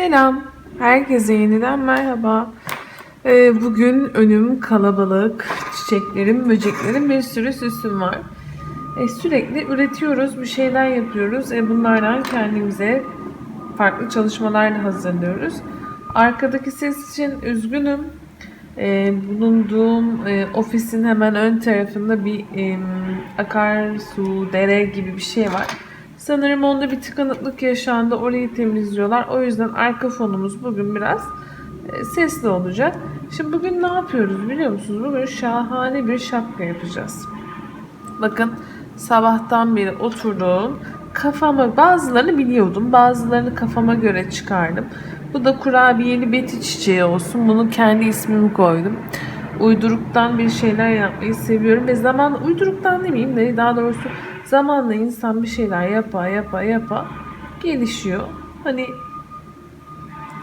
Selam. Herkese yeniden merhaba. Ee, bugün önüm kalabalık. Çiçeklerim, böceklerim, bir sürü süsüm var. Ee, sürekli üretiyoruz, bir şeyler yapıyoruz. Ee, bunlardan kendimize farklı çalışmalar da hazırlıyoruz. Arkadaki ses için üzgünüm. Ee, bulunduğum e, ofisin hemen ön tarafında bir e, akarsu, dere gibi bir şey var. Sanırım onda bir tıkanıklık yaşandı. Orayı temizliyorlar. O yüzden arka fonumuz bugün biraz e, sesli olacak. Şimdi bugün ne yapıyoruz biliyor musunuz? Bugün şahane bir şapka yapacağız. Bakın sabahtan beri oturdum. Kafama bazılarını biliyordum. Bazılarını kafama göre çıkardım. Bu da kurabiyeli beti çiçeği olsun. Bunu kendi ismimi koydum. Uyduruktan bir şeyler yapmayı seviyorum. Ve zaman uyduruktan demeyeyim de daha doğrusu zamanla insan bir şeyler yapa yapa yapa gelişiyor. Hani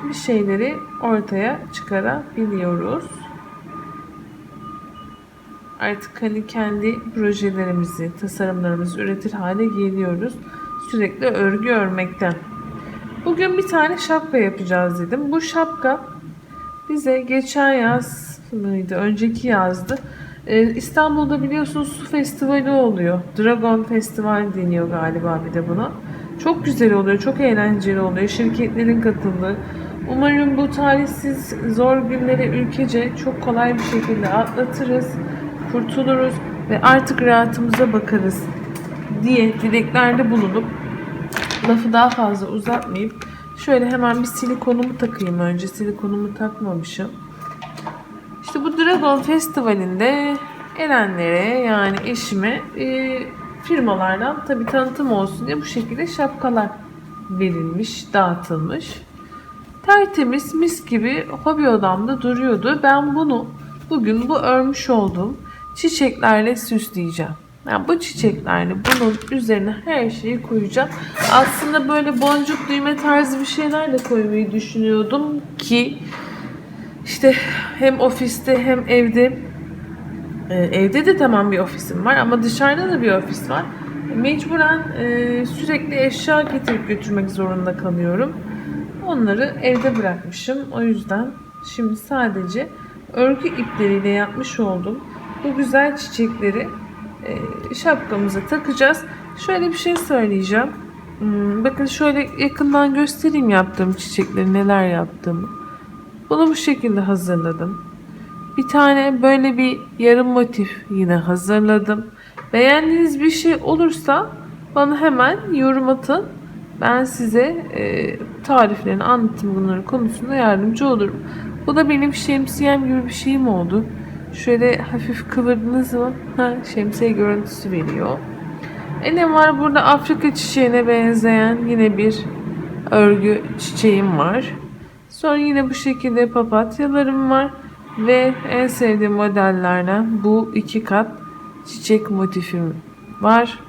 bir şeyleri ortaya çıkarabiliyoruz. Artık hani kendi projelerimizi, tasarımlarımızı üretir hale geliyoruz. Sürekli örgü örmekten. Bugün bir tane şapka yapacağız dedim. Bu şapka bize geçen yaz mıydı, önceki yazdı. Ee, İstanbul'da biliyorsunuz su festivali oluyor. Dragon Festival deniyor galiba bir de buna. Çok güzel oluyor, çok eğlenceli oluyor. Şirketlerin katıldığı. Umarım bu talihsiz zor günleri ülkece çok kolay bir şekilde atlatırız, kurtuluruz ve artık rahatımıza bakarız diye dileklerde bulunup lafı daha fazla uzatmayıp şöyle hemen bir silikonumu takayım önce. Silikonumu takmamışım. Dragon Festivali'nde Erenlere yani eşime e, firmalardan tabi tanıtım olsun diye bu şekilde şapkalar verilmiş, dağıtılmış. Tertemiz mis gibi hobi odamda duruyordu. Ben bunu bugün bu örmüş olduğum çiçeklerle süsleyeceğim. Yani bu çiçeklerle bunun üzerine her şeyi koyacağım. Aslında böyle boncuk düğme tarzı bir şeyler de koymayı düşünüyordum ki işte hem ofiste hem evde e, evde de tamam bir ofisim var ama dışarıda da bir ofis var. Mecburen e, sürekli eşya getirip götürmek zorunda kalıyorum. Onları evde bırakmışım. O yüzden şimdi sadece örgü ipleriyle yapmış olduğum bu güzel çiçekleri e, şapkamıza takacağız. Şöyle bir şey söyleyeceğim. Hmm, bakın şöyle yakından göstereyim yaptığım çiçekleri neler yaptığımı. Bunu bu şekilde hazırladım. Bir tane böyle bir yarım motif yine hazırladım. Beğendiğiniz bir şey olursa bana hemen yorum atın. Ben size e, tariflerini, anlatım bunları konusunda yardımcı olurum. Bu da benim şemsiyem gibi bir şeyim oldu. Şöyle hafif kıvırdınız mı? Ha, şemsiye görüntüsü veriyor. E ne var burada Afrika çiçeğine benzeyen yine bir örgü çiçeğim var. Sonra yine bu şekilde papatyalarım var. Ve en sevdiğim modellerden bu iki kat çiçek motifim var.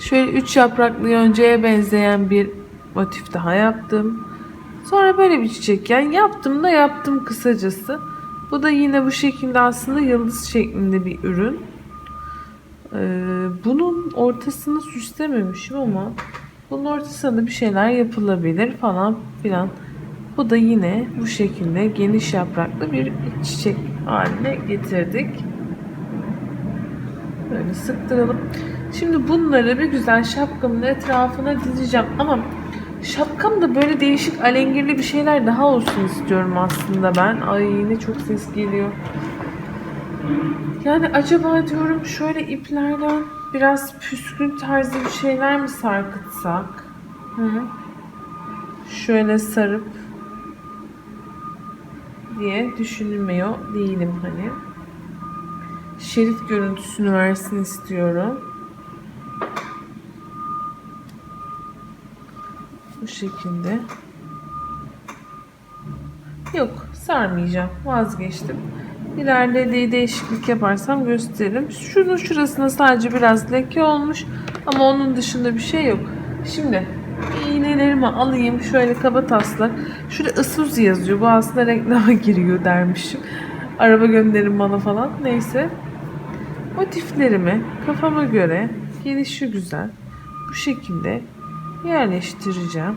Şöyle üç yapraklı yoncaya benzeyen bir motif daha yaptım. Sonra böyle bir çiçek yani yaptım da yaptım kısacası. Bu da yine bu şekilde aslında yıldız şeklinde bir ürün. Ee, bunun ortasını süslememişim ama bunun ortasında da bir şeyler yapılabilir falan filan. Bu da yine bu şekilde geniş yapraklı bir çiçek haline getirdik. Böyle sıktıralım. Şimdi bunları bir güzel şapkamın etrafına dizeceğim ama şapkam da böyle değişik alengirli bir şeyler daha olsun istiyorum aslında ben. Ay ne çok ses geliyor. Yani acaba diyorum şöyle iplerden biraz püskün tarzı bir şeyler mi sarkıtsak? Hı hı. Şöyle sarıp diye düşünmüyor değilim hani. Şerif görüntüsünü versin istiyorum. Bu şekilde. Yok sarmayacağım. Vazgeçtim. İleride de değişiklik yaparsam gösteririm. Şunun şurasına sadece biraz leke olmuş. Ama onun dışında bir şey yok. Şimdi Kahvelerimi alayım şöyle kaba taslak. Şurada ısuz yazıyor. Bu aslında reklama giriyor dermişim. Araba gönderin bana falan. Neyse. Motiflerimi kafama göre gelişi güzel bu şekilde yerleştireceğim.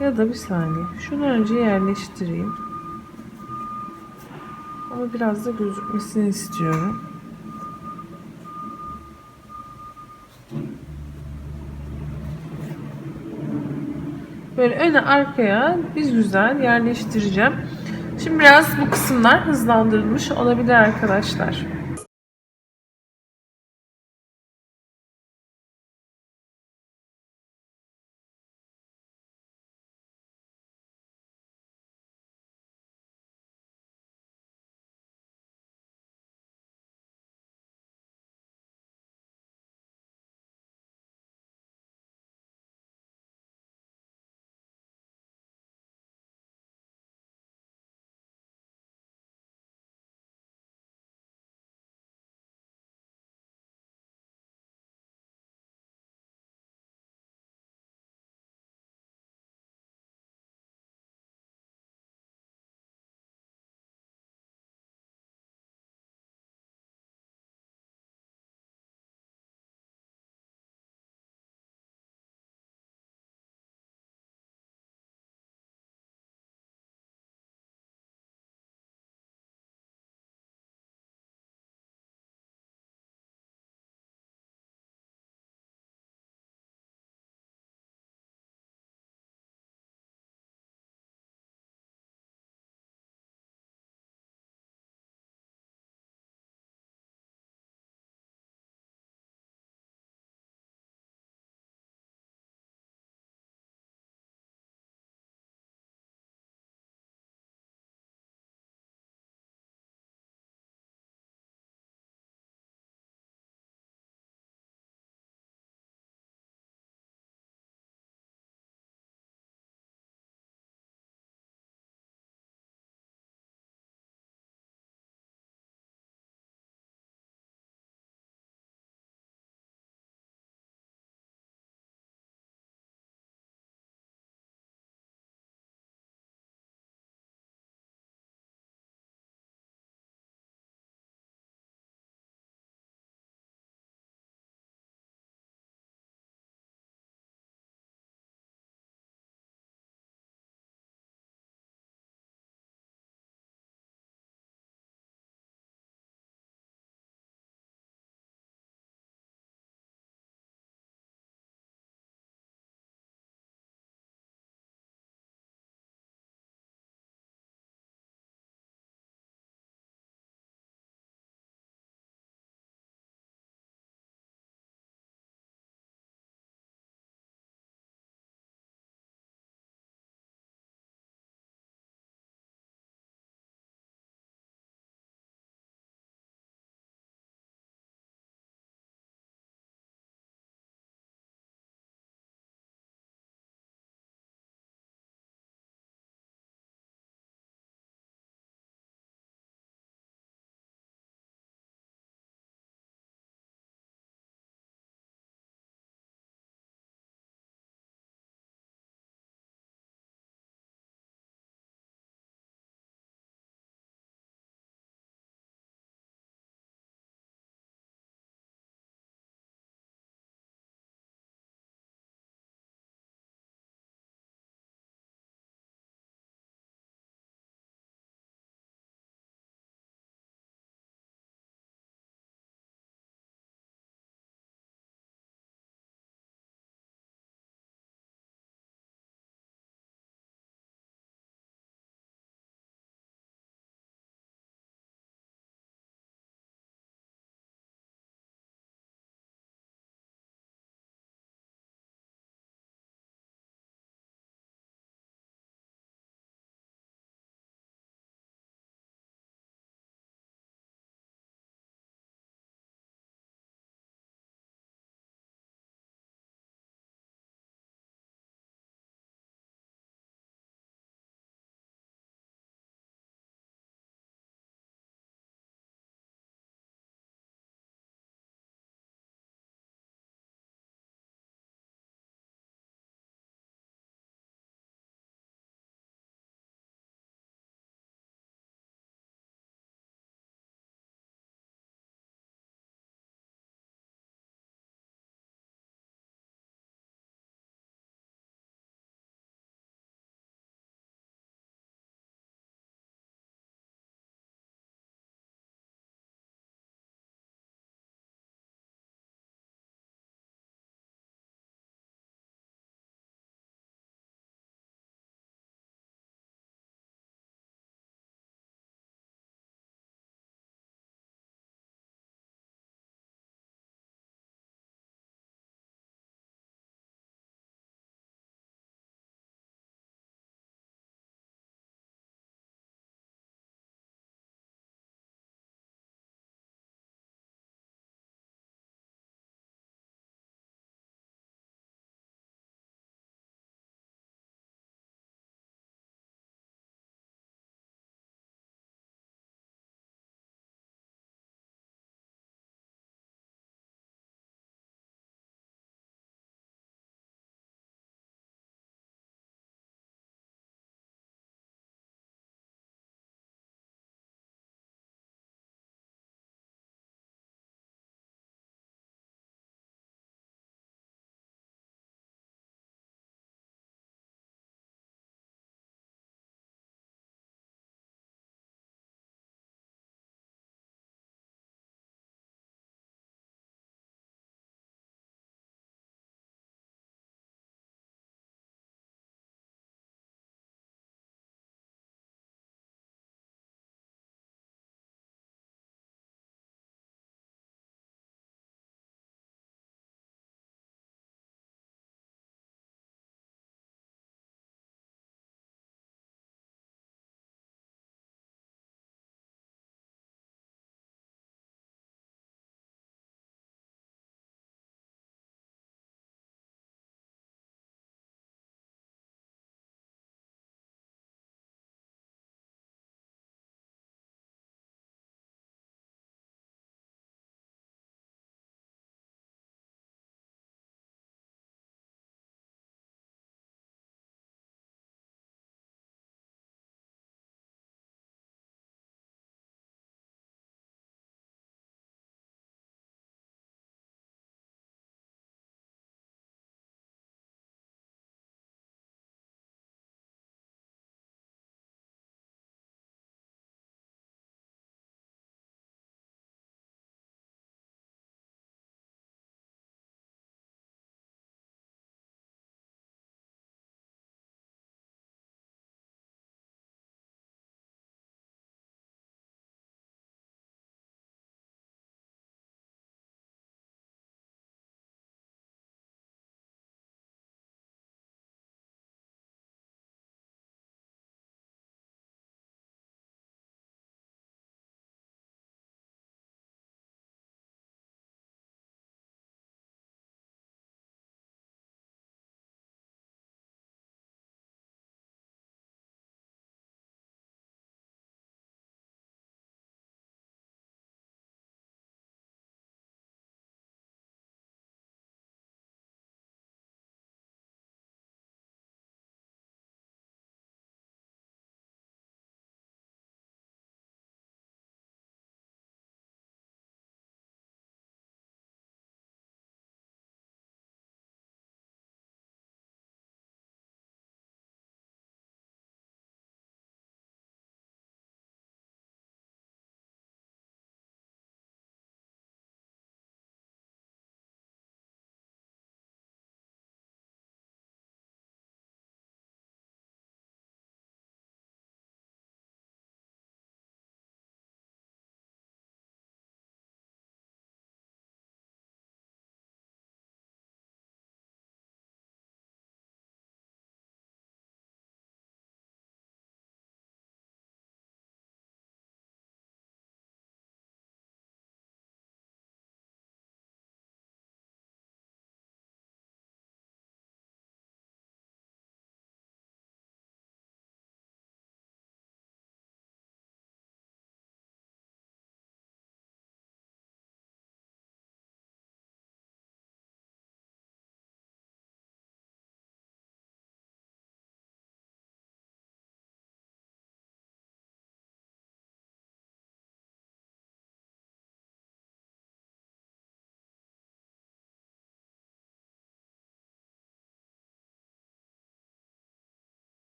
Ya da bir saniye. Şunu önce yerleştireyim. Ama biraz da gözükmesini istiyorum. Böyle öne arkaya bir güzel yerleştireceğim. Şimdi biraz bu kısımlar hızlandırılmış olabilir arkadaşlar.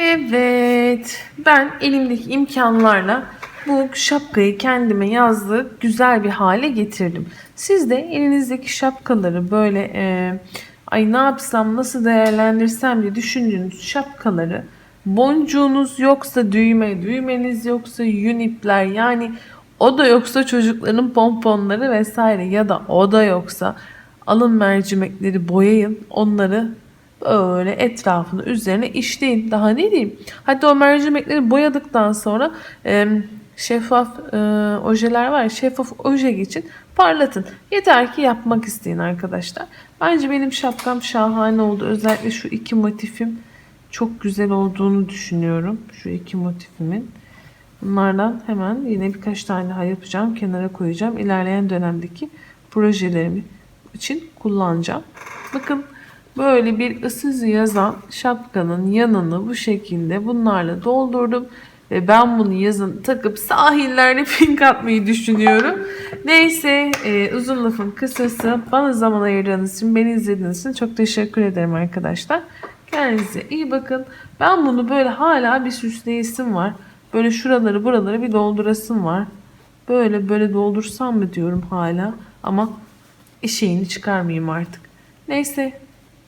Evet, ben elimdeki imkanlarla bu şapkayı kendime yazdık, güzel bir hale getirdim. Siz de elinizdeki şapkaları böyle e, ay ne yapsam, nasıl değerlendirsem diye düşündüğünüz şapkaları boncuğunuz yoksa düğme, düğmeniz yoksa yün ipler yani o da yoksa çocukların pomponları vesaire ya da o da yoksa alın mercimekleri boyayın onları böyle etrafını üzerine işleyin. Daha ne diyeyim? Hatta o mercimekleri boyadıktan sonra e, şeffaf e, ojeler var ya şeffaf oje geçin parlatın. Yeter ki yapmak isteyin arkadaşlar. Bence benim şapkam şahane oldu. Özellikle şu iki motifim çok güzel olduğunu düşünüyorum. Şu iki motifimin. Bunlardan hemen yine birkaç tane daha yapacağım. Kenara koyacağım. İlerleyen dönemdeki projelerimi için kullanacağım. Bakın böyle bir ısız yazan şapkanın yanını bu şekilde bunlarla doldurdum. Ve ben bunu yazın takıp sahillerde pink atmayı düşünüyorum. Neyse e, uzun lafın kısası bana zaman ayırdığınız için beni izlediğiniz için çok teşekkür ederim arkadaşlar. Kendinize iyi bakın. Ben bunu böyle hala bir süsleyesim var. Böyle şuraları buraları bir doldurasım var. Böyle böyle doldursam mı diyorum hala. Ama eşeğini çıkarmayayım artık. Neyse.